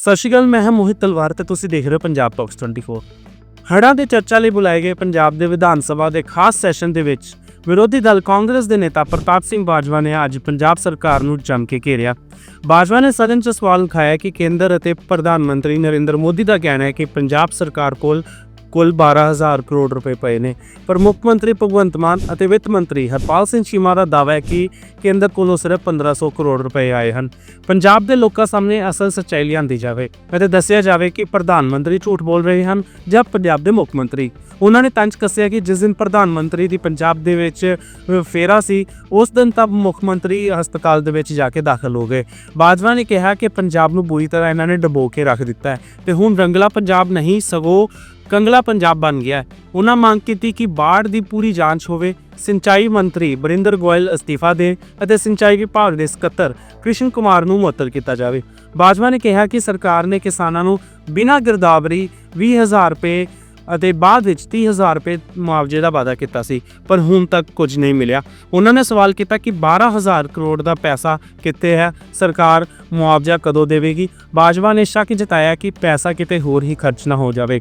ਸਤਿ ਸ਼੍ਰੀ ਅਕਾਲ, ਮੈਂ ਹਾਂ ਮੋਹਿਤ ਤਲਵਾਰ ਤੇ ਤੁਸੀਂ ਦੇਖ ਰਹੇ ਹੋ ਪੰਜਾਬ ਟਾਕਸ 24 ਹੜ੍ਹਾਂ ਦੇ ਚਰਚਾ ਲਈ ਬੁਲਾਏ ਗਏ ਪੰਜਾਬ ਦੇ ਵਿਧਾਨ ਸਭਾ ਦੇ ਖਾਸ ਸੈਸ਼ਨ ਦੇ ਵਿੱਚ ਵਿਰੋਧੀ ਦਲ ਕਾਂਗਰਸ ਦੇ ਨੇਤਾ ਪ੍ਰਤਾਪ ਸਿੰਘ ਬਾਜਵਾ ਨੇ ਅੱਜ ਪੰਜਾਬ ਸਰਕਾਰ ਨੂੰ ਜੰਮ ਕੇ ਘੇਰਿਆ। ਬਾਜਵਾ ਨੇ ਸਦਨ 'ਚ ਸਵਾਲ ਉਠਾਇਆ ਕਿ ਕੇਂਦਰ ਅਤੇ ਪ੍ਰਧਾਨ ਮੰਤਰੀ ਨਰਿੰਦਰ ਮੋਦੀ ਦਾ ਕਹਿਣਾ ਹੈ ਕਿ ਪੰਜਾਬ ਸਰਕਾਰ ਕੋਲ ਕੁੱਲ 12000 ਕਰੋੜ ਰੁਪਏ ਪਏ ਨੇ। ਪਰ ਮੁੱਖ ਮੰਤਰੀ ਭਗਵੰਤ ਮਾਨ ਅਤੇ ਵਿੱਤ ਮੰਤਰੀ ਹਰਪਾਲ ਸਿੰਘ ਚੀਮਾ ਦਾ ਦਾਅਵਾ ਹੈ ਕਿ ਕੇਂਦਰ ਕੋਲੋਂ ਸਿਰਫ 1500 ਕਰੋੜ ਰੁਪਏ ਆਏ ਹਨ। ਪੰਜਾਬ ਦੇ ਲੋਕਾਂ ਸਾਹਮਣੇ ਅਸਲ ਸੱਚਾਈ ਲਿਆਂਦੀ ਜਾਵੇ ਅਤੇ ਦੱਸਿਆ ਜਾਵੇ ਕਿ ਪ੍ਰਧਾਨ ਮੰਤਰੀ ਝੂਠ ਬੋਲ ਰਹੇ ਹਨ ਜਾਂ ਪੰਜਾਬ ਦੇ ਮੁੱਖ ਮੰਤਰੀ। ਉਹਨਾਂ ਨੇ ਤੰਜ ਕੱਸਿਆ ਕਿ ਜਿਸ ਦਿਨ ਪ੍ਰਧਾਨ ਮੰਤਰੀ ਦੀ ਪੰਜਾਬ ਦੇ ਵਿੱਚ ਫੇਰਾ ਸੀ, ਉਸ ਦਿਨ ਤਾਂ ਮੁੱਖ ਮੰਤਰੀ ਹਸਪਤਾਲ ਦੇ ਵਿੱਚ ਜਾ ਕੇ ਦਾਖਲ ਹੋ ਗਏ। ਬਾਜਵਾ ਨੇ ਕਿਹਾ ਕਿ ਪੰਜਾਬ ਨੂੰ ਬੁਰੀ ਤਰ੍ਹਾਂ ਇਹਨਾਂ ਨੇ ਡਬੋ ਕੇ ਰੱਖ ਦਿੱਤਾ ਹੈ ਤੇ ਹੁਣ ਰੰਗਲਾ ਪੰਜਾਬ ਨਹੀਂ, ਸਗੋਂ ਕੰਗਲਾ ਪੰਜਾਬ ਬਣ ਗਿਆ ਉਹਨਾਂ ਮੰਗ ਕੀਤੀ ਕਿ ਬਾੜ ਦੀ ਪੂਰੀ ਜਾਂਚ ਹੋਵੇ। ਸਿੰਚਾਈ ਮੰਤਰੀ ਬਰਿੰਦਰ ਗੋਇਲ ਅਸਤੀਫਾ ਦੇ ਅਤੇ ਸਿੰਚਾਈ ਵਿਭਾਗ ਦੇ ਸਕੱਤਰ ਕ੍ਰਿਸ਼ਨ ਕੁਮਾਰ ਨੂੰ ਮੁਅੱਤਲ ਕੀਤਾ ਜਾਵੇ। ਬਾਜਵਾ ਨੇ ਕਿਹਾ ਕਿ ਸਰਕਾਰ ਨੇ ਕਿਸਾਨਾਂ ਨੂੰ ਬਿਨਾਂ ਗਿਰਦਾਵਰੀ 20000 ਰੁਪਏ ਅਤੇ ਬਾਅਦ ਵਿੱਚ 30000 ਰੁਪਏ ਮੁਆਵਜ਼ੇ ਦਾ ਵਾਅਦਾ ਕੀਤਾ ਸੀ, ਪਰ ਹੁਣ ਤੱਕ ਕੁਝ ਨਹੀਂ ਮਿਲਿਆ। ਉਹਨਾਂ ਨੇ ਸਵਾਲ ਕੀਤਾ ਕਿ 12000 ਕਰੋੜ ਦਾ ਪੈਸਾ ਕਿੱਥੇ ਹੈ? ਸਰਕਾਰ ਮੁਆਵਜ਼ਾ ਕਦੋਂ ਦੇਵੇਗੀ? ਬਾਜਵਾ ਨੇ ਸ਼ੱਕ ਜਤਾਇਆ ਕਿ ਪੈਸਾ ਕਿਤੇ ਹੋਰ ਹੀ ਖਰਚ ਨਾ ਹੋ ਜਾਵੇ।